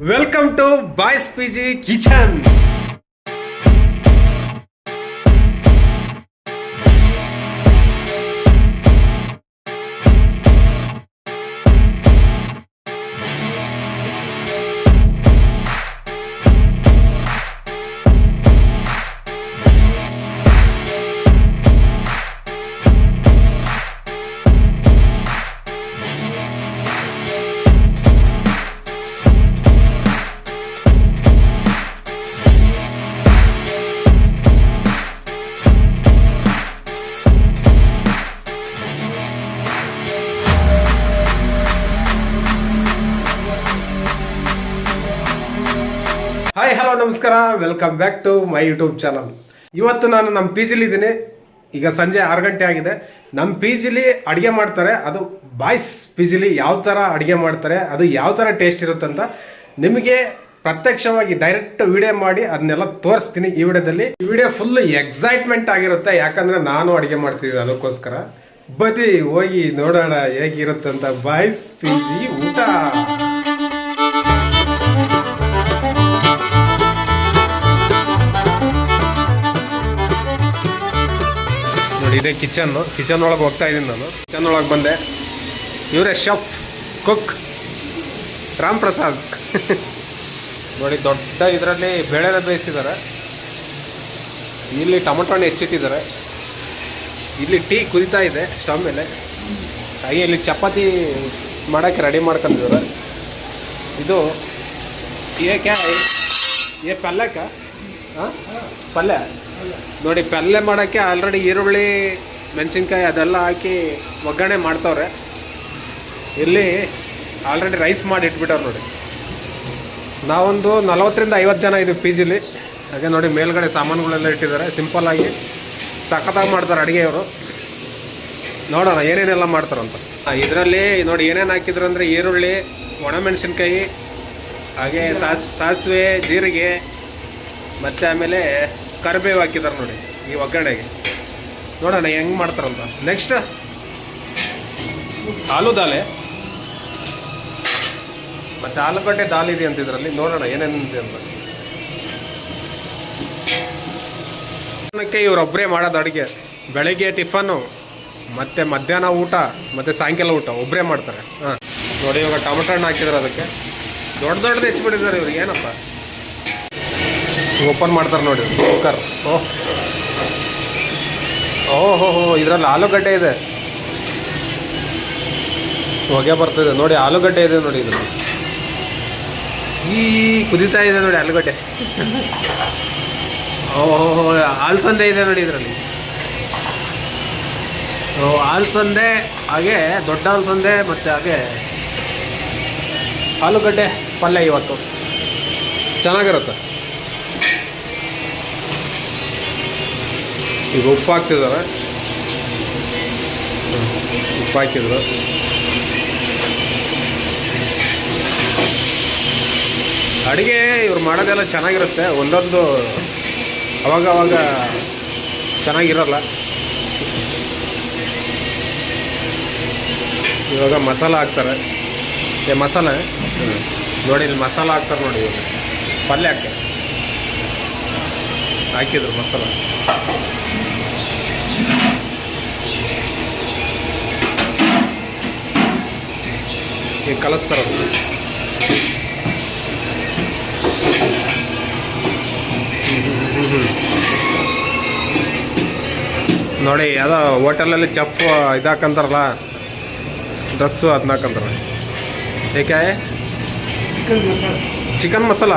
Welcome to boys P G ನಮಸ್ಕಾರ welcome back to my YouTube channel ಇವತ್ತು ನಾನು ನಮ್ಮ ಪಿ ಜಿಲಿ ಇದ್ದೀನಿ. ಈಗ ಸಂಜೆ ಆರು ಗಂಟೆ ಆಗಿದೆ. ನಮ್ಮ ಪಿ ಜಿಲಿ ಅಡುಗೆ ಮಾಡ್ತಾರೆ. ಅದು ಬಾಯ್ಸ್ ಪಿ ಜಿಲಿ ಯಾವ ಥರ ಅಡುಗೆ ಮಾಡ್ತಾರೆ, ಅದು ಯಾವ ಥರ ಟೇಸ್ಟ್ ಇರುತ್ತಂತ ನಿಮಗೆ ಪ್ರತ್ಯಕ್ಷವಾಗಿ ಡೈರೆಕ್ಟ್ ವಿಡಿಯೋ ಮಾಡಿ ಅದನ್ನೆಲ್ಲ ತೋರಿಸ್ತೀನಿ ಈ ವಿಡಿಯೋದಲ್ಲಿ. ಈ ವಿಡಿಯೋ ಫುಲ್ ಎಕ್ಸೈಟ್ಮೆಂಟ್ ಆಗಿರುತ್ತೆ. ಯಾಕಂದ್ರೆ ನಾನು ಅಡುಗೆ ಮಾಡ್ತಿದ್ದೀನಿ ಅದಕ್ಕೋಸ್ಕರ. ಬದಿ ಹೋಗಿ ನೋಡೋಣ ಹೇಗಿರುತ್ತಂತ ಬಾಯ್ಸ್ ಪಿ ಜಿ ಊಟ. ಇದೇ ಕಿಚನ್ ಕಿಚನ್ ಒಳಗೆ ಹೋಗ್ತಾ ಇದ್ದೀನಿ ನಾನು. ಕಿಚನ್ ಒಳಗೆ ಬಂದೆ. ಇವರೇ ಶಫ್ ಕುಕ್ ರಾಮ್ ಪ್ರಸಾದ್ ನೋಡಿ, ದೊಡ್ಡ ಇದರಲ್ಲಿ ಬೇಳೆನ ಬೇಯಿಸಿದ್ದಾರೆ. ಇಲ್ಲಿ ಟೊಮೊಟೊ ಹಣ್ಣು ಹೆಚ್ಚಿಟ್ಟಿದ್ದಾರೆ. ಇಲ್ಲಿ ಟೀ ಕುದಿತಾ ಇದೆ ಸ್ಟವ್ ಮೇಲೆ. ಹಾಗೆ ಇಲ್ಲಿ ಚಪಾತಿ ಮಾಡೋಕ್ಕೆ ರೆಡಿ ಮಾಡ್ಕೊಂಡಿದ್ದಾರೆ. ಇದು ಏಕೆ, ಏ ಪಲ್ಲಕ್ಕ? ಪಲ್ಯ? ನೋಡಿ, ಪಲ್ಯ ಮಾಡೋಕ್ಕೆ ಆಲ್ರೆಡಿ ಈರುಳ್ಳಿ, ಮೆಣಸಿನ್ಕಾಯಿ ಅದೆಲ್ಲ ಹಾಕಿ ಒಗ್ಗರಣೆ ಮಾಡ್ತವ್ರೆ. ಇಲ್ಲಿ ಆಲ್ರೆಡಿ ರೈಸ್ ಮಾಡಿ ಇಟ್ಬಿಟ್ಟವ್ರು ನೋಡಿ. ನಾವೊಂದು ನಲವತ್ತರಿಂದ ಐವತ್ತು ಜನ ಇದ್ದೀವಿ ಪಿ ಜಿಲಿ ಹಾಗೆ ನೋಡಿ, ಮೇಲ್ಗಡೆ ಸಾಮಾನುಗಳೆಲ್ಲ ಇಟ್ಟಿದ್ದಾರೆ. ಸಿಂಪಲ್ಲಾಗಿ ಸಖತ್ತಾಗಿ ಮಾಡ್ತಾರೆ ಅಡುಗೆಯವರು. ನೋಡೋಣ, ಏನೇನೆಲ್ಲ ಮಾಡ್ತಾರಂತ ಇದರಲ್ಲಿ ನೋಡಿ, ಏನೇನು ಹಾಕಿದ್ರು ಅಂದರೆ ಈರುಳ್ಳಿ ಒಣಮೆಣಸಿನ್ಕಾಯಿ ಹಾಗೆ ಸಾಸ್, ಸಾಸಿವೆ, ಜೀರಿಗೆ ಮತ್ತು ಆಮೇಲೆ ಕರಿಬೇವು ಹಾಕಿದ್ದಾರೆ ನೋಡಿ, ಈ ಒಗ್ಗರಣೆಗೆ. ನೋಡೋಣ ಹೆಂಗೆ ಮಾಡ್ತಾರಂತ. ನೆಕ್ಸ್ಟ್ ಆಲೂ ದಾಲೆ. ಮತ್ತು ಆಲೂಗಡ್ಡೆ ದಾಲ್ ಇದೆ ಅಂತ ಇದರಲ್ಲಿ, ನೋಡೋಣ ಏನೇನಿದೆ ಅಂತ. ಇವರೊಬ್ಬರೇ ಮಾಡೋದು ಅಡುಗೆ. ಬೆಳಗ್ಗೆ ಟಿಫನ್ನು, ಮತ್ತು ಮಧ್ಯಾಹ್ನ ಊಟ, ಮತ್ತು ಸಾಯಂಕಾಲ ಊಟ ಒಬ್ಬರೇ ಮಾಡ್ತಾರೆ. ಹಾಂ. ನೋಡಿ ಇವಾಗ ಟೊಮೆಟೊ ಹಣ್ಣು ಹಾಕಿದ್ದಾರೆ ಅದಕ್ಕೆ. ದೊಡ್ಡ ದೊಡ್ಡದು ಹೆಚ್ಚಿಬಿಟ್ಟಿದ್ದಾರೆ ಇವ್ರಿಗೆ ಏನಪ್ಪ? ಓಪನ್ ಮಾಡ್ತಾರೆ ನೋಡಿ ಕುಕ್ಕರ್ ಓಹ್ ಓಹೋ ಹೋ ಇದರಲ್ಲಿ ಆಲೂಗಡ್ಡೆ ಇದೆ. ಹೊಗೆ ಬರ್ತಿದೆ. ನೋಡಿ, ಆಲೂಗಡ್ಡೆ ಇದೆ ನೋಡಿ ಇದು ಈ ಕುದಿತಾ ಇದೆ ನೋಡಿ ಆಲೂಗಡ್ಡೆ. ಓಹೋ ಆಲ್ಸಂದೆ ಇದೆ ನೋಡಿ ಇದರಲ್ಲಿ. ಆಲ್ಸಂದೆ ಹಾಗೆ ದೊಡ್ಡ ಆಲ್ಸಂದೆ ಮತ್ತು ಹಾಗೆ ಆಲೂಗಡ್ಡೆ ಪಲ್ಯ ಇವತ್ತು. ಚೆನ್ನಾಗಿರುತ್ತೆ. ಈಗ ಉಪ್ಪು ಹಾಕ್ತಿದ್ದಾರೆ. ಉಪ್ಪು ಹಾಕಿದ್ರು ಅಡುಗೆ ಇವ್ರು ಮಾಡೋದೆಲ್ಲ ಚೆನ್ನಾಗಿರುತ್ತೆ. ಒಂದೊಂದು ಅವಾಗ ಅವಾಗ ಚೆನ್ನಾಗಿರಲ್ಲ. ಇವಾಗ ಮಸಾಲ ಹಾಕ್ತಾರೆ. ಏ, ಮಸಾಲೆ? ನೋಡಿ, ಇಲ್ಲಿ ಮಸಾಲ ಹಾಕ್ತಾರೆ ನೋಡಿ ಇವಾಗ ಪಲ್ಯ ಹಾಕ್ತಾರೆ. ಹಾಕಿದ್ರು ಮಸಾಲ. ಈಗ ಕಲಿಸ್ತಾರ. ನೋಡಿ ಯಾವುದೋ ಹೋಟೆಲಲ್ಲಿ ಚಪ್ಪು ಇದಾಕಂತಾರಲ್ಲ ಡ್ರೆಸ್ಸು ಅದನ್ನ ಹಾಕಂತಾರ. ಏಕೆ? ಚಿಕನ್ ಮಸಾಲ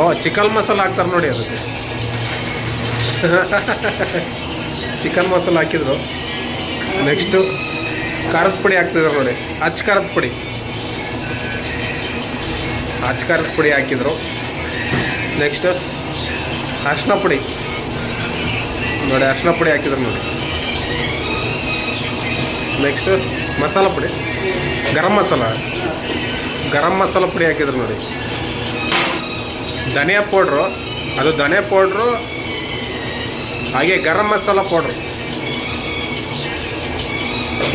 ಓ ಚಿಕನ್ ಮಸಾಲ ಹಾಕ್ತಾರೆ ನೋಡಿ ಅದಕ್ಕೆ. ಚಿಕನ್ ಮಸಾಲ ಹಾಕಿದ್ರು. ನೆಕ್ಸ್ಟು ಖಾರದ ಪುಡಿ ಹಾಕ್ತಿದ್ರು ನೋಡಿ. ಅಚ್ಚ ಖಾರದ ಪುಡಿ. ಅಚ್ಚ ಖಾರದ ಪುಡಿ ಹಾಕಿದರು. ನೆಕ್ಸ್ಟ್ ಅರ್ಶಿನ ಪುಡಿ. ನೋಡಿ, ಅರ್ಶಿನ ಪುಡಿ ಹಾಕಿದ್ರು ನೋಡಿ. ನೆಕ್ಸ್ಟ್ ಮಸಾಲ ಪುಡಿ. ಗರಂ ಮಸಾಲ. ಗರಂ ಮಸಾಲ ಪುಡಿ ಹಾಕಿದ್ರು ನೋಡಿ. ಧನಿಯಾ ಪೌಡ್ರು. ಅದು ಧನಿಯಾ ಪೌಡ್ರು. ಹಾಗೆ ಗರಂ ಮಸಾಲ ಪೌಡ್ರು.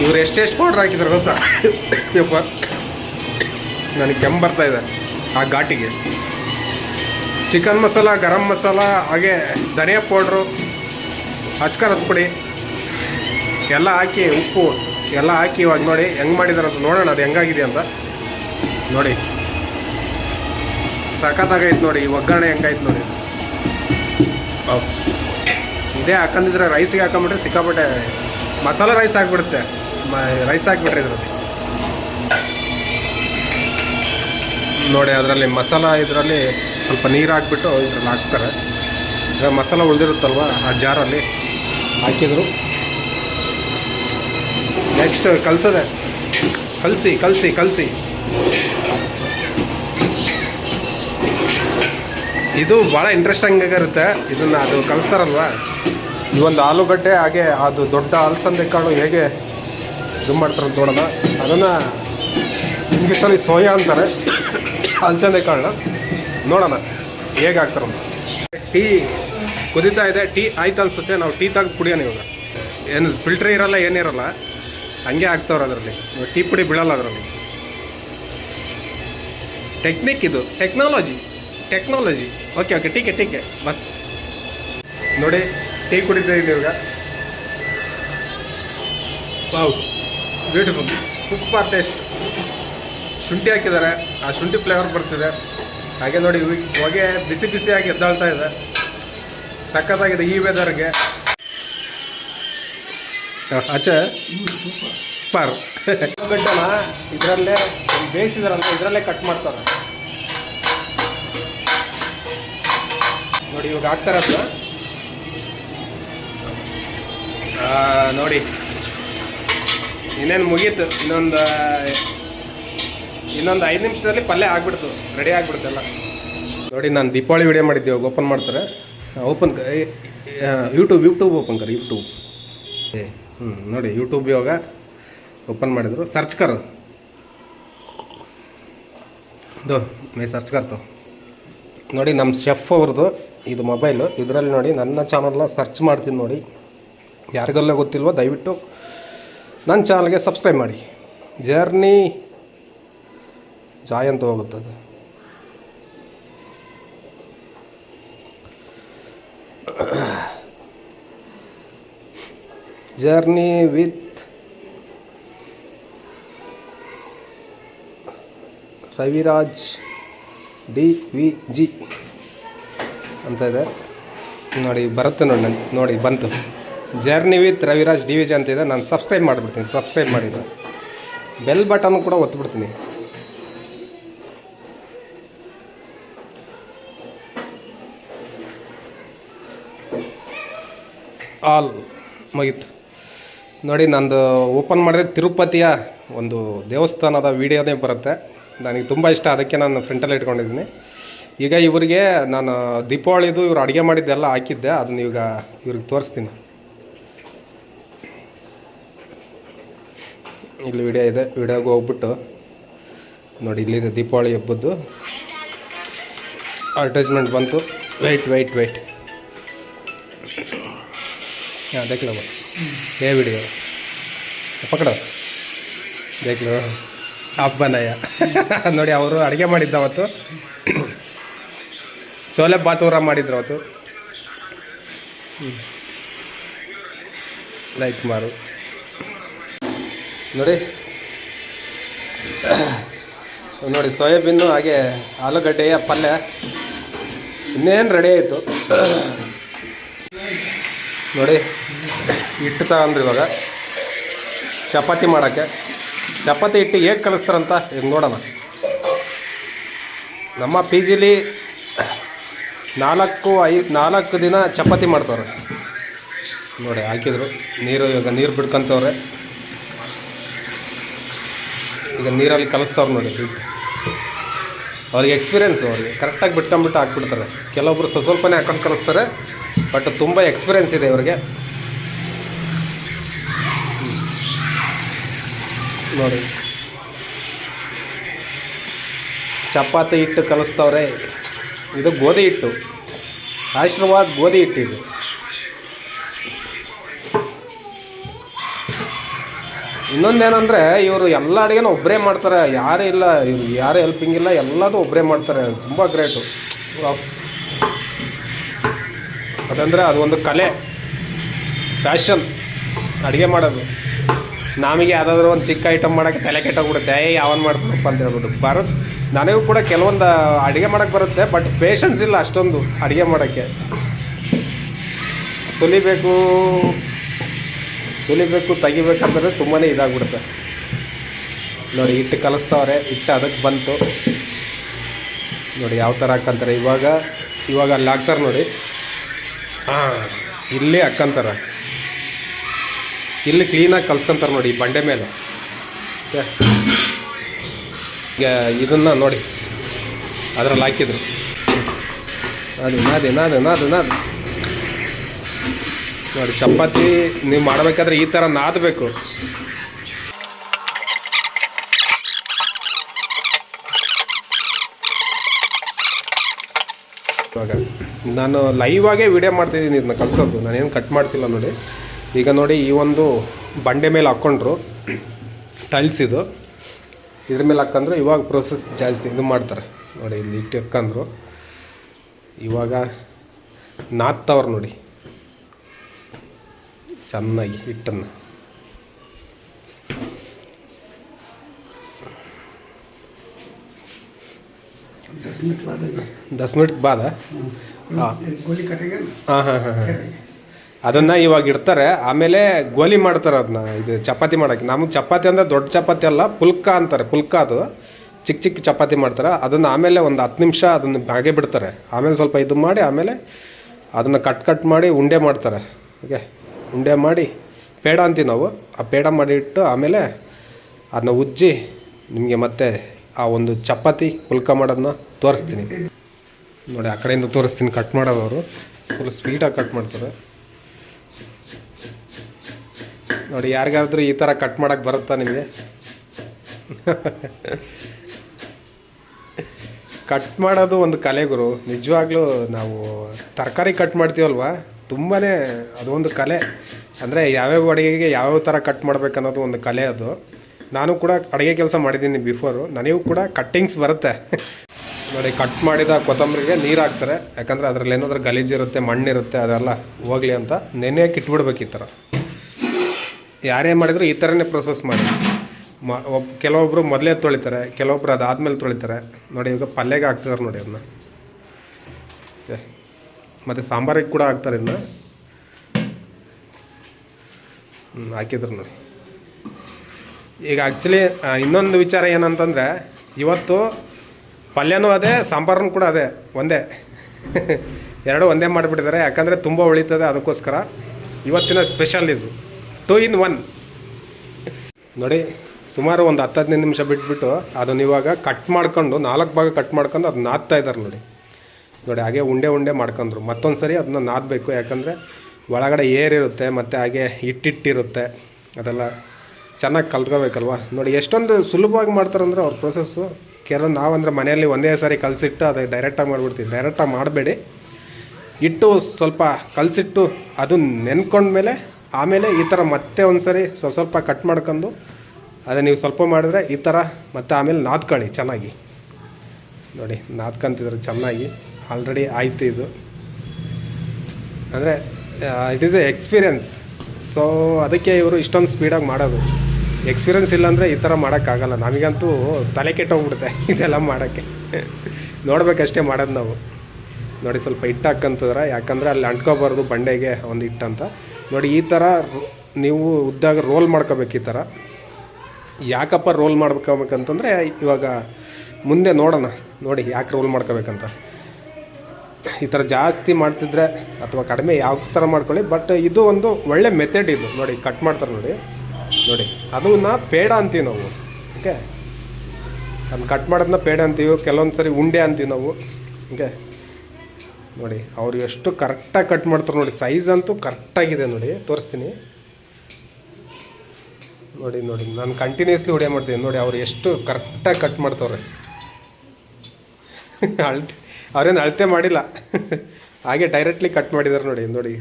ಇವ್ರು ಎಷ್ಟೆಷ್ಟು ಪೌಡ್ರ್ ಹಾಕಿದ್ರು ಗೊತ್ತಾ? ನನಗೆ ಕೆಮ್ಮು ಬರ್ತಾ ಇದೆ. ಆ ಘಾಟಿಗೆ. ಚಿಕನ್ ಮಸಾಲ, ಗರಂ ಮಸಾಲ, ಹಾಗೆ ಧನಿಯಾ ಪೌಡ್ರು, ಅಚ್ಕಾರದ ಪುಡಿ ಎಲ್ಲ ಹಾಕಿ, ಉಪ್ಪು ಎಲ್ಲ ಹಾಕಿ ಇವಾಗ ನೋಡಿ ಹೆಂಗೆ ಮಾಡಿದಾರೆ ಅಂತ ನೋಡೋಣ, ಅದು ಹೆಂಗಾಗಿದೆ ಅಂತ. ನೋಡಿ. ಸಖತ್ತಾಗೈತೆ ನೋಡಿ, ಈ ಒಗ್ಗರಣೆ ಹೆಂಗಾಯ್ತು ನೋಡಿ. ಇದೇ ಹಾಕೊಂಡಿದ್ರೆ ರೈಸಿಗೆ ಹಾಕೊಂಬಿಟ್ರೆ ಸಿಕ್ಕಾಪಟ್ಟೆ ಮಸಾಲ ರೈಸ್ ಹಾಕ್ಬಿಡುತ್ತೆ ಮ ರೈಸ್ ಹಾಕ್ಬಿಟ್ರೆ ಇದರಲ್ಲಿ. ನೋಡಿ, ಅದರಲ್ಲಿ ಮಸಾಲ ಇದರಲ್ಲಿ ಸ್ವಲ್ಪ ನೀರು ಹಾಕ್ಬಿಟ್ಟು ಇದ್ರಲ್ಲಿ ಹಾಕ್ತಾರೆ. ಮಸಾಲ ಉಳಿದಿರುತ್ತಲ್ವ, ಆ ಜಾರಲ್ಲಿ ಹಾಕಿದರು. ನೆಕ್ಸ್ಟ್ ಕಲ್ಸದೆ. ಕಲಸಿ ಕಲಸಿ ಕಲಸಿ. ಇದು ಭಾಳ ಇಂಟ್ರೆಸ್ಟಿಂಗ್ ಆಗಿರುತ್ತೆ. ಇದನ್ನು ಅದು ಕಲಿಸ್ತಾರಲ್ವ? ಈ ಒಂದು ಆಲೂಗಡ್ಡೆ ಹಾಗೆ ಅದು ದೊಡ್ಡ ಅಲಸಂದೆ ಕಾಳು ಹೇಗೆ ಇದು ಮಾಡ್ತಾರೆ ನೋಡೋಣ. ಅದನ್ನು ಇಂಗ್ಲೀಷಲ್ಲಿ ಸೋಯಾ ಅಂತಾರೆ. ಅಲಸಂದೆ ಕಾಳನ್ನ ನೋಡೋಣ ಹೇಗೆ ಹಾಕ್ತಾರೆ ಟೀ ಕುದೀತಾ ಇದೆ, ಟೀ ಆಯ್ತು ಅನ್ಸುತ್ತೆ, ನಾವು ಟೀ ತೆಗೆದು ಕುಡಿಯೋಣ ಇವಾಗ. ಏನು ಫಿಲ್ಟ್ರ್ ಇರಲ್ಲ ಏನಿರಲ್ಲ ಹಂಗೆ ಆಗ್ತಾವ್ರೆ ಅದರಲ್ಲಿ. ಟೀ ಪುಡಿ ಬೀಳಲ್ಲ ಅದರಲ್ಲಿ. ಟೆಕ್ನಿಕ್ ಇದು ಟೆಕ್ನಾಲಜಿ ಟೆಕ್ನಾಲಜಿ ಓಕೆ ಓಕೆ ಟೀಕೆ ಟೀಕೆ, ಬಸ್. ನೋಡಿ, ಟೀ ಕುಡಿತಾ ಇದ್ದೀವಿ ಇವಾಗ. ಬ್ಯೂಟಿಫುಲ್ ಸೂಪರ್ ಟೇಸ್ಟ್ ಶುಂಠಿ ಹಾಕಿದ್ದಾರೆ. ಆ ಶುಂಠಿ ಫ್ಲೇವರ್ ಬರ್ತಿದೆ. ಹಾಗೆ ನೋಡಿ ಹೊಗೆ ಬಿಸಿ ಬಿಸಿಯಾಗಿ ಎದ್ದಾಳ್ತಾ ಇದೆ. ಸಕ್ಕತ್ತಾಗಿದೆ ಈ ವೆದರ್ಗೆ ಆಚೆ ಸೂಪರ್. ಗಡ್ಡನ ಇದರಲ್ಲೇ ಬೇಯಿಸಿದಾರಲ್ಲ ಇದರಲ್ಲೇ ಕಟ್ ಮಾಡ್ತಾರೆ. ನೋಡಿ ಇವಾಗ ಹಾಕ್ತಾರೆ ಅದನ್ನ ನೋಡಿ. ಇನ್ನೇನು ಮುಗೀತು? ಇನ್ನೊಂದು ಇನ್ನೊಂದು ಐದು ನಿಮಿಷದಲ್ಲಿ ಪಲ್ಯ ಆಗ್ಬಿಡ್ತು ರೆಡಿ ಆಗ್ಬಿಡುತ್ತಲ್ಲ ನೋಡಿ, ನಾನು ದೀಪಾವಳಿ ವಿಡಿಯೋ ಮಾಡಿದ್ದೆ, ಇವಾಗ ಓಪನ್ ಮಾಡ್ತಾರೆ. ಓಪನ್ ಯೂಟ್ಯೂಬ್ ಯೂಟ್ಯೂಬ್ ಓಪನ್ ಕರ್ ಯೂಟ್ಯೂಬ್ ಹ್ಞೂ ನೋಡಿ ಯೂಟ್ಯೂಬ್ ಇವಾಗ ಓಪನ್ ಮಾಡಿದ್ರು. ಸರ್ಚ್ ಕರ್. ಇದು ಮೇ ಸರ್ಚ್ ಕರ್ತು ನೋಡಿ ನಮ್ಮ ಶೆಫ್ ಅವ್ರದ್ದು ಇದು ಮೊಬೈಲು ಇದರಲ್ಲಿ ನೋಡಿ, ನನ್ನ ಚಾನಲ್ನ ಸರ್ಚ್ ಮಾಡ್ತೀನಿ ನೋಡಿ. ಯಾರಿಗೆಲ್ಲ ಗೊತ್ತಿಲ್ವೋ, ದಯವಿಟ್ಟು ನನ್ನ ಚಾನಲ್ಗೆ ಸಬ್ಸ್ಕ್ರೈಬ್ ಮಾಡಿ. ಜರ್ನಿ ಜಾಯ್ ಅಂತ ಹೋಗುತ್ತದೆ journey with Raviraj D V G ಅಂತ ಇದೆ. ನೋಡಿ, ಬರುತ್ತೆ ನೋಡಿ ನನ್ನ ನೋಡಿ, ಬಂತು. Journey with Raviraj D V G ಅಂತ ಇದೆ. ನಾನು ಸಬ್ಸ್ಕ್ರೈಬ್ ಮಾಡಿಬಿಡ್ತೀನಿ. ಸಬ್ಸ್ಕ್ರೈಬ್ ಮಾಡಿದ್ದು ಬೆಲ್ ಬಟನ್ ಕೂಡ ಒತ್ಬಿಡ್ತೀನಿ ಆಲ್ ಮುಗೀತು. ನೋಡಿ, ನಂದು ಓಪನ್ ಮಾಡಿದೆ ತಿರುಪತಿಯ ಒಂದು ದೇವಸ್ಥಾನದ ವಿಡಿಯೋನೇ ಬರುತ್ತೆ. ನನಗೆ ತುಂಬ ಇಷ್ಟ, ಅದಕ್ಕೆ ನಾನು ಫ್ರಂಟಲ್ಲಿ ಇಟ್ಕೊಂಡಿದ್ದೀನಿ. ಈಗ ಇವರಿಗೆ ನಾನು ದೀಪಾವಳಿದು ಇವ್ರು ಅಡುಗೆ ಮಾಡಿದ್ದೆಲ್ಲ ಹಾಕಿದ್ದೆ, ಅದನ್ನ ಈಗ ಇವ್ರಿಗೆ ತೋರಿಸ್ತೀನಿ. ಇಲ್ಲಿ ವಿಡಿಯೋ ಇದೆ, ವಿಡಿಯೋಗೆ ಹೋಗ್ಬಿಟ್ಟು. ನೋಡಿ, ಇಲ್ಲಿದೆ ದೀಪಾವಳಿ ಹಬ್ಬದ್ದು. ಅಡ್ವರ್ಟೈಸ್ಮೆಂಟ್ ಬಂತು. ವೆಯ್ಟ್ ವೆಯ್ಟ್ ವೆಯ್ಟ್ ಹಾಂ ದೇಖ ಲೋ ಹೇ ಬಿಡಿಯೋ ಪಕಡ ದೇಖ ಲೋ ಅಪ್ಪನಯ್ಯ. ನೋಡಿ, ಅವರು ಅಡುಗೆ ಮಾಡಿದ್ದ ಅವತ್ತು. ಚೋಲೆ ಬಾತೂರ ಮಾಡಿದ್ರು ಅವತ್ತು. ಲೈಕ್ ಮಾರು ನೋಡಿ. ನೋಡಿ, ಸೋಯಾಬೀನು ಹಾಗೆ ಆಲೂಗಡ್ಡೆಯ ಪಲ್ಯ ಇನ್ನೇನು ರೆಡಿ ಆಯಿತು. ನೋಡಿ. ಹಿಟ್ಟು ತಗೊಂಡ್ರಿ ಇವಾಗ. ಚಪಾತಿ ಮಾಡೋಕ್ಕೆ. ಚಪಾತಿ ಹಿಟ್ಟು ಹೇಗೆ ಕಲಿಸ್ತಾರಂತ ಈಗ ನೋಡೋಣ. ನಮ್ಮ ಪಿ ಜಿಲಿ ನಾಲ್ಕು ಐದು ನಾಲ್ಕು ದಿನ ಚಪಾತಿ ಮಾಡ್ತವ್ರೆ. ನೋಡಿ, ಹಾಕಿದರು. ನೀರು ಇವಾಗ ನೀರು ಬಿಡ್ಕೊಂತವ್ರೆ. ಈಗ ನೀರಲ್ಲಿ ಕಲಿಸ್ತವ್ರು ನೋಡಿ ಹಿಟ್ಟು ಅವ್ರಿಗೆ ಎಕ್ಸ್ಪೀರಿಯೆನ್ಸ್ ಅವ್ರಿಗೆ. ಕರೆಕ್ಟಾಗಿ ಬಿಟ್ಕೊಂಬಿಟ್ಟು ಹಾಕ್ಬಿಡ್ತಾರೆ. ಕೆಲವೊಬ್ರು ಸ್ವಲ್ಪ ಸ್ವಲ್ಪನೇ ಹಾಕೊಂಡು ಕಲಿಸ್ತಾರೆ ಬಟ್ ತುಂಬ ಎಕ್ಸ್ಪೀರಿಯೆನ್ಸ್ ಇದೆ ಇವ್ರಿಗೆ. ನೋಡಿ. ಚಪಾತಿ ಹಿಟ್ಟು ಕಲಿಸ್ತವ್ರೆ. ಇದು ಗೋಧಿ ಹಿಟ್ಟು. ಆಶೀರ್ವಾದ ಗೋಧಿ ಹಿಟ್ಟು ಇದು. ಇನ್ನೊಂದೇನಂದ್ರೆ, ಇವರು ಎಲ್ಲ ಅಡುಗೆನೂ ಒಬ್ಬರೇ ಮಾಡ್ತಾರೆ. ಯಾರೇ ಇಲ್ಲ, ಇವ್ರು ಯಾರೇ ಹೆಲ್ಪಿಂಗ್ ಇಲ್ಲ, ಎಲ್ಲದೂ ಒಬ್ಬರೇ ಮಾಡ್ತಾರೆ. ತುಂಬ ಗ್ರೇಟು ಅದಂದರೆ ಅದು ಒಂದು ಕಲೆ. ಫ್ಯಾಷನ್ ಅಡುಗೆ ಮಾಡೋದು. ನಮಗೆ ಯಾವುದಾದ್ರೂ ಒಂದು ಚಿಕ್ಕ ಐಟಮ್ ಮಾಡೋಕ್ಕೆ ತಲೆ ಕೆಟ್ಟೋಗ್ಬಿಡುತ್ತೆ. ಏ, ಯಾವನ್ ಮಾಡ್ಬೇಕಪ್ಪ ಅಂತ ಹೇಳ್ಬಿಟ್ಟು. ಬರೋದು ನನಗೂ ಕೂಡ ಕೆಲವೊಂದು ಅಡುಗೆ ಮಾಡೋಕ್ಕೆ ಬರುತ್ತೆ ಬಟ್ ಪೇಷನ್ಸ್ ಇಲ್ಲ ಅಷ್ಟೊಂದು ಅಡುಗೆ ಮಾಡೋಕ್ಕೆ. ಸುಲಿಬೇಕು ಸುಲಿಬೇಕು, ತೆಗಿಬೇಕಂದ್ರೆ ತುಂಬಾ ಇದಾಗ್ಬಿಡುತ್ತೆ. ನೋಡಿ, ಹಿಟ್ಟು ಕಲಿಸ್ತವ್ರೆ, ಹಿಟ್ಟು ಅದಕ್ಕೆ ಬಂತು. ನೋಡಿ, ಯಾವ ಥರ ಹಾಕ್ಕಂತಾರೆ ಇವಾಗ ಇವಾಗ ಅಲ್ಲಿ ಹಾಕ್ತಾರೆ ನೋಡಿ. ಹಾಂ ಇಲ್ಲಿ ಹಾಕ್ಕಂತಾರೆ ಇಲ್ಲಿ ಕ್ಲೀನಾಗಿ ಕಲ್ಸ್ಕೊಂತಾರೆ ನೋಡಿ ಬಂಡೆ ಮೇಲೆ. ಈಗ ಇದನ್ನು ನೋಡಿ. ಅದರಲ್ಲಿ ಹಾಕಿದ್ರು. ಅದು ನಾದೆ ನಾದೆ ನಾದು ನಾದು ನೋಡಿ, ಚಪಾತಿ ನೀವು ಮಾಡಬೇಕಾದ್ರೆ ಈ ಥರ ನಾದಬೇಕು. ಇವಾಗ ನಾನು ಲೈವ್ ಆಗೇ ವಿಡಿಯೋ ಮಾಡ್ತಿದ್ದೀನಿ ಇದನ್ನ ಕಲಿಸೋದು. ನಾನೇನು ಕಟ್ ಮಾಡ್ತಿಲ್ಲ ನೋಡಿ. ಈಗ ನೋಡಿ ಈ ಒಂದು ಬಂಡೆ ಮೇಲೆ ಹಾಕ್ಕೊಂಡ್ರು. ಟೈಲ್ಸ್ ಇದು. ಇದ್ರ ಮೇಲೆ ಹಾಕ್ಕಂದ್ರೆ ಇವಾಗ ಪ್ರೊಸೆಸ್ ಜಾಸ್ತಿ ಇದು ಮಾಡ್ತಾರೆ. ನೋಡಿ ಇಲ್ಲಿ ಇಟ್ಟು ಹಾಕ್ಕಂದ್ರು ಇವಾಗ ನಾತ್ತವ್ರು ನೋಡಿ. ಚೆನ್ನಾಗಿ ಹಿಟ್ಟನ್ನು. ದಸ್ ಮಿನಿಟ್ ಬಾದ ಹಾಂ. ಹಾಂ ಹಾಂ ಹಾಂ ಅದನ್ನು ಇವಾಗ ಇಡ್ತಾರೆ. ಆಮೇಲೆ ಗೋಲಿ ಮಾಡ್ತಾರೆ ಅದನ್ನ ಇದು ಚಪಾತಿ ಮಾಡಕ್ಕೆ. ನಮಗೆ ಚಪಾತಿ ಅಂದರೆ ದೊಡ್ಡ ಚಪಾತಿ ಅಲ್ಲ, ಪುಲ್ಕ ಅಂತಾರೆ. ಪುಲ್ಕ ಅದು. ಚಿಕ್ಕ ಚಿಕ್ಕ ಚಪಾತಿ ಮಾಡ್ತಾರೆ. ಅದನ್ನು ಆಮೇಲೆ ಒಂದು ಹತ್ತು ನಿಮಿಷ ಅದನ್ನು ಹಾಗೆ ಬಿಡ್ತಾರೆ. ಆಮೇಲೆ ಸ್ವಲ್ಪ ಇದು ಮಾಡಿ, ಆಮೇಲೆ ಅದನ್ನು ಕಟ್ ಕಟ್ ಮಾಡಿ ಉಂಡೆ ಮಾಡ್ತಾರೆ. ಓಕೆ? ಉಂಡೆ ಮಾಡಿ, ಪೇಡ ಅಂತೀವಿ ನಾವು. ಆ ಪೇಡ ಮಾಡಿ ಇಟ್ಟು ಆಮೇಲೆ ಅದನ್ನ ಉಜ್ಜಿ ನಿಮಗೆ ಮತ್ತೆ ಆ ಒಂದು ಚಪಾತಿ, ಪುಲ್ಕ ಮಾಡೋದನ್ನ ತೋರಿಸ್ತೀನಿ. ನೋಡಿ, ಆ ಕಡೆಯಿಂದ ತೋರಿಸ್ತೀನಿ ಕಟ್ ಮಾಡೋದವರು. ಫುಲ್ ಸ್ಪೀಡಾಗಿ ಕಟ್ ಮಾಡ್ತಾರೆ. ನೋಡಿ, ಯಾರಿಗಾದ್ರೂ ಈ ಥರ ಕಟ್ ಮಾಡೋಕ್ಕೆ ಬರುತ್ತಾ ನಿಮಗೆ? ಕಟ್ ಮಾಡೋದು ಒಂದು ಕಲೆ ಗುರು. ನಿಜವಾಗ್ಲೂ ನಾವು ತರಕಾರಿ ಕಟ್ ಮಾಡ್ತೀವಲ್ವಾ? ತುಂಬಾ ಅದು ಒಂದು ಕಲೆ. ಅಂದರೆ ಯಾವ್ಯಾವ ಅಡುಗೆಗೆ ಯಾವ್ಯಾವ ಥರ ಕಟ್ ಮಾಡಬೇಕನ್ನೋದು ಒಂದು ಕಲೆ ಅದು. ನಾನು ಕೂಡ ಅಡುಗೆ ಕೆಲಸ ಮಾಡಿದ್ದೀನಿ ಬಿಫೋರು. ನನಗೂ ಕೂಡ ಕಟ್ಟಿಂಗ್ಸ್ ಬರುತ್ತೆ. ನೋಡಿ ಕಟ್ ಮಾಡಿದ ಕೊತ್ತಂಬರಿಗೆ ನೀರು ಹಾಕ್ತಾರೆ. ಯಾಕಂದರೆ ಅದರಲ್ಲಿ ಏನಾದರೂ ಗಲೀಜಿರುತ್ತೆ ಮಣ್ಣಿರುತ್ತೆ, ಅದೆಲ್ಲ ಹೋಗಲಿ ಅಂತ. ನೆನೆಯಕ್ಕೆ ಇಟ್ಬಿಡ್ಬೇಕು ಈ ಥರ ಯಾರೇ ಮಾಡಿದ್ರು ಈ ಥರನೇ ಪ್ರೊಸೆಸ್ ಮಾಡಿ. ಮ, ಒಬ್ ಕೆಲವೊಬ್ಬರು ಮೊದಲೇ ತೊಳಿತಾರೆ, ಕೆಲವೊಬ್ರು ಅದಾದಮೇಲೆ ತೊಳಿತಾರೆ. ನೋಡಿ, ಇವಾಗ ಪಲ್ಯಗೆ ಹಾಕ್ತಿದ್ದಾರೆ ನೋಡಿ ಅದನ್ನ ಓಕೆ ಮತ್ತು ಸಾಂಬಾರಿಗೆ ಕೂಡ ಹಾಕ್ತಾರೆ ಇದನ್ನ ಹ್ಞೂ ಹಾಕಿದ್ರು ನೋಡಿ. ಈಗ ಆ್ಯಕ್ಚುಲಿ ಇನ್ನೊಂದು ವಿಚಾರ ಏನಂತಂದರೆ, ಇವತ್ತು ಪಲ್ಯನೂ ಅದೇ ಸಾಂಬಾರನು ಕೂಡ ಅದೇ, ಒಂದೇ. ಎರಡು ಒಂದೇ ಮಾಡಿಬಿಟ್ಟಿದ್ದಾರೆ ಯಾಕಂದರೆ ತುಂಬ ಉಳಿತದೆ ಅದಕ್ಕೋಸ್ಕರ. ಇವತ್ತಿನ ಸ್ಪೆಷಲ್ ಇದು. Two in one. ನೋಡಿ, ಸುಮಾರು ಒಂದು ಹತ್ತು ಹದಿನೈದು ನಿಮಿಷ ಬಿಟ್ಬಿಟ್ಟು ಅದನ್ನ ಇವಾಗ ಕಟ್ ಮಾಡ್ಕೊಂಡು, ನಾಲ್ಕು ಭಾಗ ಕಟ್ ಮಾಡ್ಕೊಂಡು ಅದು ನಾದ್ತಾ ಇದ್ದಾರೆ ನೋಡಿ. ನೋಡಿ, ಹಾಗೆ ಉಂಡೆ ಉಂಡೆ ಮಾಡ್ಕೊಂಡ್ರು. ಮತ್ತೊಂದು ಸರಿ ಅದನ್ನ ನಾದಬೇಕು, ಯಾಕಂದರೆ ಒಳಗಡೆ ಏರ್ ಇರುತ್ತೆ, ಮತ್ತು ಹಾಗೆ ಹಿಟ್ಟಿಟ್ಟಿರುತ್ತೆ. ಅದೆಲ್ಲ ಚೆನ್ನಾಗಿ ಕಲ್ತ್ಕೋಬೇಕಲ್ವ? ನೋಡಿ, ಎಷ್ಟೊಂದು ಸುಲಭವಾಗಿ ಮಾಡ್ತಾರಂದ್ರೆ ಅವ್ರ ಪ್ರೊಸೆಸ್ಸು ಕೆಲವು ನಾವಂದರೆ ಮನೆಯಲ್ಲಿ ಒಂದೇ ಸಾರಿ ಕಲಸಿಟ್ಟು ಅದು ಡೈರೆಕ್ಟಾಗಿ ಮಾಡಿಬಿಡ್ತೀವಿ. ಡೈರೆಕ್ಟಾಗಿ ಮಾಡಬೇಡಿ. ಇಟ್ಟು ಸ್ವಲ್ಪ ಕಲಸಿಟ್ಟು ಅದು ನೆನ್ಕೊಂಡ್ಮೇಲೆ ಆಮೇಲೆ ಈ ಥರ ಮತ್ತೆ ಒಂದು ಸರಿ ಸ್ವಲ್ಪ ಸ್ವಲ್ಪ ಕಟ್ ಮಾಡ್ಕೊಂಡು ಅದೇ ನೀವು ಸ್ವಲ್ಪ ಮಾಡಿದ್ರೆ ಈ ಥರ ಮತ್ತೆ ಆಮೇಲೆ ನಾದ್ಕೊಳ್ಳಿ ಚೆನ್ನಾಗಿ. ನೋಡಿ, ನಾದ್ಕೊಂತಿದ್ರೆ ಚೆನ್ನಾಗಿ. ಆಲ್ರೆಡಿ ಆಯಿತು ಇದು. ಅಂದರೆ it is a experience so ಅದಕ್ಕೆ ಇವರು ಇಷ್ಟೊಂದು ಸ್ಪೀಡಾಗಿ ಮಾಡೋದು. ಎಕ್ಸ್ಪೀರಿಯನ್ಸ್ ಇಲ್ಲಾಂದರೆ ಈ ಥರ ಮಾಡೋಕ್ಕಾಗಲ್ಲ. ನಮಗಂತೂ ತಲೆ ಕೆಟ್ಟೋಗ್ಬಿಡುತ್ತೆ ಇದೆಲ್ಲ ಮಾಡೋಕ್ಕೆ. ನೋಡಬೇಕಷ್ಟೇ ಮಾಡೋದು ನಾವು. ನೋಡಿ, ಸ್ವಲ್ಪ ಹಿಟ್ಟು ಹಾಕಂತಿದ್ರೆ, ಯಾಕಂದರೆ ಅಲ್ಲಿ ಅಂಟ್ಕೋಬಾರ್ದು ಬಂಡೆಗೆ ಒಂದು ಹಿಟ್ಟಂತ ನೋಡಿ, ಈ ಥರ ನೀವು ಉದ್ದಾಗ ರೋಲ್ ಮಾಡ್ಕೋಬೇಕು ಈ ಥರ ಯಾಕಪ್ಪ ರೋಲ್ ಮಾಡ್ಕೋಬೇಕಂತಂದರೆ ಇವಾಗ ಮುಂದೆ ನೋಡೋಣ. ನೋಡಿ, ಯಾಕೆ ರೋಲ್ ಮಾಡ್ಕೋಬೇಕಂತ. ಈ ಥರ ಜಾಸ್ತಿ ಮಾಡ್ತಿದ್ರೆ ಅಥವಾ ಕಡಿಮೆ ಯಾವ ಥರ ಮಾಡ್ಕೊಳ್ಳಿ, ಬಟ್ ಇದು ಒಂದು ಒಳ್ಳೆ ಮೆಥಡ್ ಇದು. ನೋಡಿ ಕಟ್ ಮಾಡ್ತಾರೆ ನೋಡಿ. ನೋಡಿ ಅದನ್ನ ಪೇಡ ಅಂತೀವಿ ನಾವು. ಓಕೆ? ಅದನ್ನ ಕಟ್ ಮಾಡೋದನ್ನ ಪೇಡ ಅಂತೀವಿ. ಕೆಲವೊಂದು ಸರಿ ಉಂಡೆ ಅಂತೀವಿ ನಾವು. ಓಕೆ? ನೋಡಿ, ಅವ್ರು ಎಷ್ಟು ಕರೆಕ್ಟಾಗಿ ಕಟ್ ಮಾಡ್ತಾರೆ ನೋಡಿ ಸೈಜ್ ಅಂತೂ ಕರೆಕ್ಟಾಗಿದೆ ನೋಡಿ, ತೋರಿಸ್ತೀನಿ. ನೋಡಿ ನೋಡಿ, ನಾನು ಕಂಟಿನ್ಯೂಸ್ಲಿ ಹೊಡೆ ಮಾಡ್ತೀನಿ. ನೋಡಿ, ಅವ್ರು ಎಷ್ಟು ಕರೆಕ್ಟಾಗಿ ಕಟ್ ಮಾಡ್ತವ್ರೆ. ಅಳ್ತೆ, ಅವ್ರೇನು ಅಳತೆ ಮಾಡಿಲ್ಲ. ಹಾಗೆ ಡೈರೆಕ್ಟ್ಲಿ ಕಟ್ ಮಾಡಿದ್ದಾರೆ ನೋಡಿ ನೋಡಿ.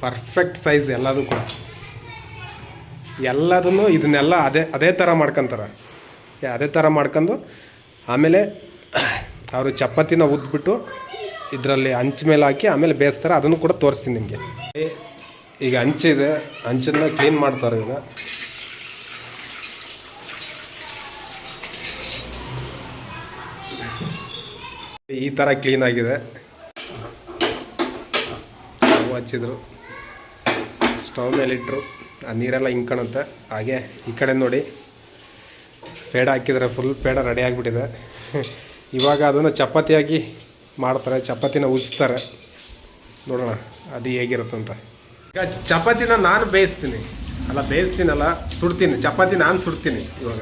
ಪರ್ಫೆಕ್ಟ್ ಸೈಜ್ ಎಲ್ಲದೂ ಕೂಡ. ಎಲ್ಲದನ್ನು ಇದನ್ನೆಲ್ಲ ಅದೇ ಅದೇ ಥರ ಮಾಡ್ಕೊತಾರೆ. ಅದೇ ಥರ ಮಾಡ್ಕೊಂಡು ಆಮೇಲೆ ಅವರು ಚಪಾತಿನ ಉದ್ಬಿಟ್ಟು ಇದರಲ್ಲಿ ಹಂಚ್ ಮೇಲೆ ಹಾಕಿ ಆಮೇಲೆ ಬೇಯಿಸ್ತಾರೆ. ಅದನ್ನು ಕೂಡ ತೋರಿಸ್ತೀನಿ ನಿಮಗೆ. ಈಗ ಹಂಚಿದೆ ಹಂಚನ್ನ ಕ್ಲೀನ್ ಮಾಡ್ತಾರೆ ಈಗ ಈ ಥರ ಕ್ಲೀನ್ ಆಗಿದೆ. ಹಚ್ಚಿದ್ರು. ಸ್ಟವ್ ಮೇಲೆ ಇಟ್ಟರು ಆ ನೀರೆಲ್ಲ ಹಿಂಕಣುತ್ತೆ ಹಾಗೆ ಈ ಕಡೆ ನೋಡಿ. ಪೇಡ ಹಾಕಿದರೆ ಫುಲ್ ಪೇಡ ರೆಡಿ ಆಗಿಬಿಟ್ಟಿದೆ. ಇವಾಗ ಅದನ್ನು ಚಪಾತಿಯಾಗಿ ಮಾಡ್ತಾರೆ, ಚಪಾತಿನ ಉಜ್ತಾರೆ ನೋಡೋಣ, ಅದು ಹೇಗಿರುತ್ತಂತ. ಈಗ ಚಪಾತಿನ ನಾನು ಬೇಯಿಸ್ತೀನಿ. ಅಲ್ಲ, ಬೇಯಿಸ್ತೀನಲ್ಲ, ಸುಡ್ತೀನಿ. ಚಪಾತಿ ನಾನು ಸುಡ್ತೀನಿ ಇವಾಗ.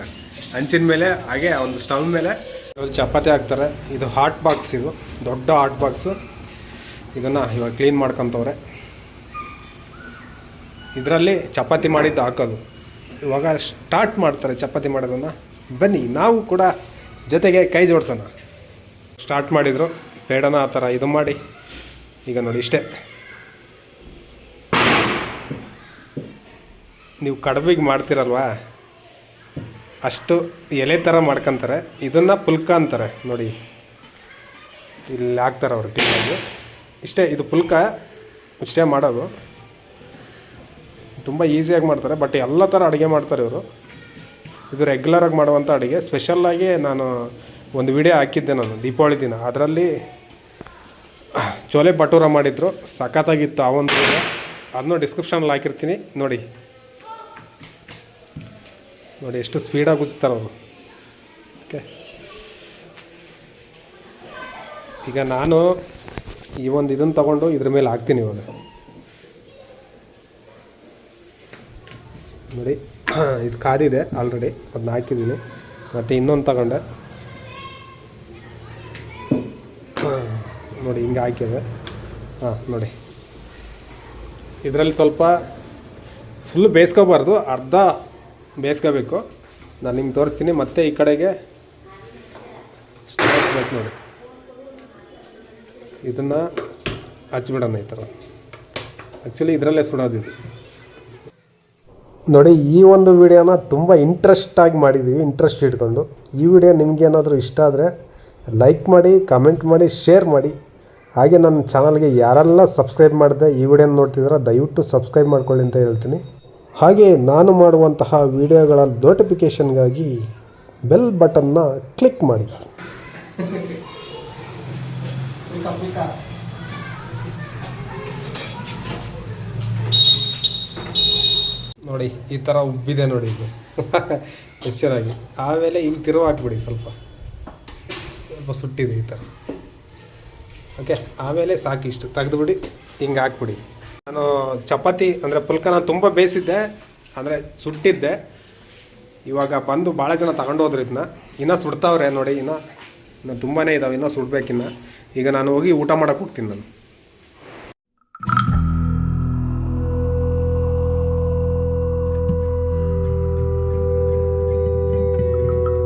ಹಂಚಿನ ಮೇಲೆ, ಹಾಗೆ ಒಂದು ಸ್ಟವ್ ಮೇಲೆ. ಚಪಾತಿ ಹಾಕ್ತಾರೆ. ಇದು ಹಾಟ್ ಬಾಕ್ಸ್ ಇದು. ದೊಡ್ಡ ಹಾಟ್ ಬಾಕ್ಸು. ಇದನ್ನು ಇವಾಗ ಕ್ಲೀನ್ ಮಾಡ್ಕೊತವ್ರೆ. ಇದರಲ್ಲಿ ಚಪಾತಿ ಮಾಡಿದ್ದು ಹಾಕೋದು. ಇವಾಗ ಸ್ಟಾರ್ಟ್ ಮಾಡ್ತಾರೆ ಚಪಾತಿ ಮಾಡೋದನ್ನು. ಬನ್ನಿ, ನಾವು ಕೂಡ ಜೊತೆಗೆ ಕೈ ಜೋಡಿಸೋಣ. ಸ್ಟಾರ್ಟ್ ಮಾಡಿದರು. ಬೇಡನ ಆ ಥರ ಇದು ಮಾಡಿ. ಈಗ ನೋಡಿ ಇಷ್ಟೇ. ನೀವು ಕಡಬಿಗೆ ಮಾಡ್ತೀರಲ್ವಾ? ಅಷ್ಟು ಎಲೆ ಥರ ಮಾಡ್ಕೊತಾರೆ. ಇದನ್ನು ಪುಲ್ಕ ಅಂತಾರೆ. ನೋಡಿ. ಇಲ್ಲಿ ಹಾಕ್ತಾರೆ ಅವರು ಕ್ಲೀನಾಗಿ ಇಷ್ಟೇ, ಇದು ಪುಲ್ಕ ಇಷ್ಟೇ ಮಾಡೋದು. ತುಂಬ ಈಸಿಯಾಗಿ ಮಾಡ್ತಾರೆ ಬಟ್ ಎಲ್ಲ ಥರ ಅಡುಗೆ ಮಾಡ್ತಾರೆ ಇವರು. ಇದು ರೆಗ್ಯುಲರಾಗಿ ಮಾಡುವಂಥ ಅಡುಗೆ. ಸ್ಪೆಷಲ್ಲಾಗಿ ನಾನು ಒಂದು ವಿಡಿಯೋ ಹಾಕಿದ್ದೆ ನಾನು, ದೀಪಾವಳಿ ದಿನ. ಅದರಲ್ಲಿ ಚೋಲೆ ಭಟೂರ ಮಾಡಿದ್ರು. ಸಖತ್ತಾಗಿತ್ತು ಆ ಒಂದು ವಿಡಿಯೋ ಅದನ್ನು ಡಿಸ್ಕ್ರಿಪ್ಷನಲ್ಲಿ ಹಾಕಿರ್ತೀನಿ. ನೋಡಿ. ನೋಡಿ ಎಷ್ಟು ಸ್ಪೀಡಾಗಿ ಉಜ್ತಾರೆ ಅವರು. ಓಕೆ ಈಗ ನಾನು ಈ ಒಂದು ಇದನ್ನು ತಗೊಂಡು ಇದ್ರ ಮೇಲೆ ಹಾಕ್ತೀನಿ ಇವಾಗ. ನೋಡಿ. ಇದು ಕಾದಿದೆ ಆಲ್ರೆಡಿ ಅದನ್ನ ಹಾಕಿದ್ದೀನಿ. ಮತ್ತು ಇನ್ನೊಂದು ತಗೊಂಡೆ. ನೋಡಿ, ಹಿಂಗೆ ಹಾಕಿದೆ. ಹಾಂ, ನೋಡಿ. ಇದರಲ್ಲಿ ಸ್ವಲ್ಪ ಫುಲ್ ಬೇಯಿಸ್ಕೋಬಾರ್ದು ಅರ್ಧ ಬೇಯಿಸ್ಕೋಬೇಕು ನಾನು ನಿಮ್ಗೆ ತೋರಿಸ್ತೀನಿ, ಮತ್ತೆ ಈ ಕಡೆಗೆ ಹಚ್ಬೇಕು ನೋಡಿ. ಇದನ್ನು ಹಚ್ಬಿಡೋಣ ಈ ಥರ. ಆ್ಯಕ್ಚುಲಿ ಇದರಲ್ಲೇ ಸುಡೋದು ಇದು. ನೋಡಿ, ಈ ಒಂದು ವಿಡಿಯೋನ ತುಂಬ ಇಂಟ್ರೆಸ್ಟಾಗಿ ಮಾಡಿದ್ದೀವಿ ಇಂಟ್ರೆಸ್ಟ್ ಇಟ್ಕೊಂಡು. ಈ ವಿಡಿಯೋ ನಿಮ್ಗೆ ಏನಾದರೂ ಇಷ್ಟ ಆದರೆ ಲೈಕ್ ಮಾಡಿ ಕಮೆಂಟ್ ಮಾಡಿ ಶೇರ್ ಮಾಡಿ. ಹಾಗೆ ನನ್ನ ಚಾನಲ್ಗೆ ಯಾರೆಲ್ಲ ಸಬ್ಸ್ಕ್ರೈಬ್ ಮಾಡಿದೆ, ಈ ವಿಡಿಯೋನ ನೋಡ್ತಿದ್ರೆ ದಯವಿಟ್ಟು ಸಬ್ಸ್ಕ್ರೈಬ್ ಮಾಡ್ಕೊಳ್ಳಿ ಅಂತ ಹೇಳ್ತೀನಿ. ಹಾಗೆ ನಾನು ಮಾಡುವಂತಹ ವಿಡಿಯೋಗಳ ನೋಟಿಫಿಕೇಷನ್ಗಾಗಿ ಬೆಲ್ ಬಟನ್ನ ಕ್ಲಿಕ್ ಮಾಡಿ. ನೋಡಿ, ಈ ಥರ ಉಬ್ಬಿದೆ ನೋಡಿ ಇದು. ಎಷ್ಟಾಗಿ ಆಮೇಲೆ ಹಿಂಗೆ ತಿರುವು ಹಾಕ್ಬಿಡಿ ಸ್ವಲ್ಪ. ಸ್ವಲ್ಪ ಸುಟ್ಟಿದೆ ಈ ಥರ ಓಕೆ ಆಮೇಲೆ ಸಾಕು ಇಷ್ಟು ತೆಗೆದುಬಿಡಿ, ಹಿಂಗೆ ಹಾಕ್ಬಿಡಿ. ನಾನು ಚಪಾತಿ, ಅಂದರೆ ಪುಲ್ಕನ ತುಂಬ ಬೇಯಿಸಿದ್ದೆ, ಅಂದರೆ ಸುಟ್ಟಿದ್ದೆ. ಇವಾಗ ಬಂದು ಭಾಳ ಜನ ತಗೊಂಡು ಹೋದ್ರು ಇದನ್ನ ಇನ್ನೂ ಸುಡ್ತಾವ್ರೆ ನೋಡಿ, ಇನ್ನೂ. ಇನ್ನೂ ತುಂಬಾ ಇದಾವೆ, ಇನ್ನೂ ಸುಡ್ಬೇಕಿನ್ನ ಈಗ ನಾನು ಹೋಗಿ ಊಟ ಮಾಡೋಕೆ ಹೋಗ್ತೀನಿ ನಾನು.